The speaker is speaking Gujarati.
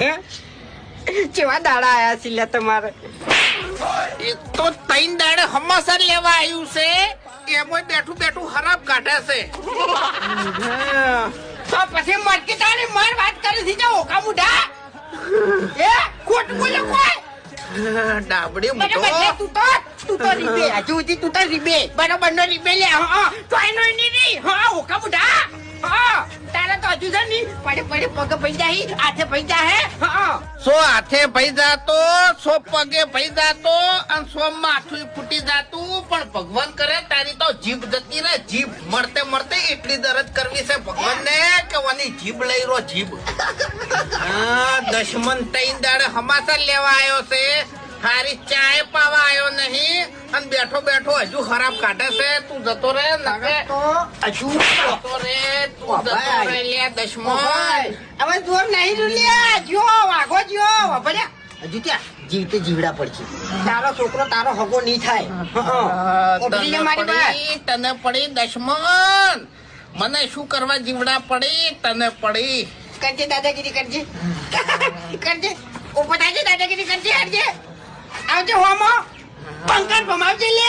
હે? કેવા દાડા આયા છે તમારે. એ તો ત્રણ દાડે હમાસર લેવા આવ્યું છે. એમાં બેઠું બેઠું ખરાબ કાઢે છે. તો પછી મટકી તારી માર વાત કરી છે જાઓ ઓકા મુઢા એ ખોટ બોલે કોઈ? ડાબડી છે, તું તો તું તો રીબે. હજુ સુધી તું તો રીબે. બરાબર નો રીબે લે હા તો એનો ની હા ઓકા મુઢા પડે પડે પગ પૈ જાય હાથે પૈ જાય સો હાથે ભઈ જાતો સો પગે ભઈ જાતો અને સો માથું ફૂટી જાતું. પણ ભગવાન કરે તારી તો જીભ જતી ને જીભ મળતે મળતે એટલી દરદ કરવી છે ભગવાન ને કે ઓની જીભ લઈ રો જીભ. હા દશમન તૈન દાડે હમાસર લેવા આવ્યો છે. હારી ચાય પાવા આવ્યો નહીં. અને બેઠો બેઠો હજુ ખરાબ કાઢે છે. તું જતો રે નકે તો હજુ ત્યાં જીવતે જીવડા પડશે. તારો છોકરો તારો હગો નહીં થાય. તને પડી દશમન મને શું કરવા જીવડા પડી? તને પડી. કરજે દાદાગીરી કરજે. કરજે. ઉપર દાદાગીરી કરજે હરજે આવજે હોમો. પંકજ ભમાવજે લે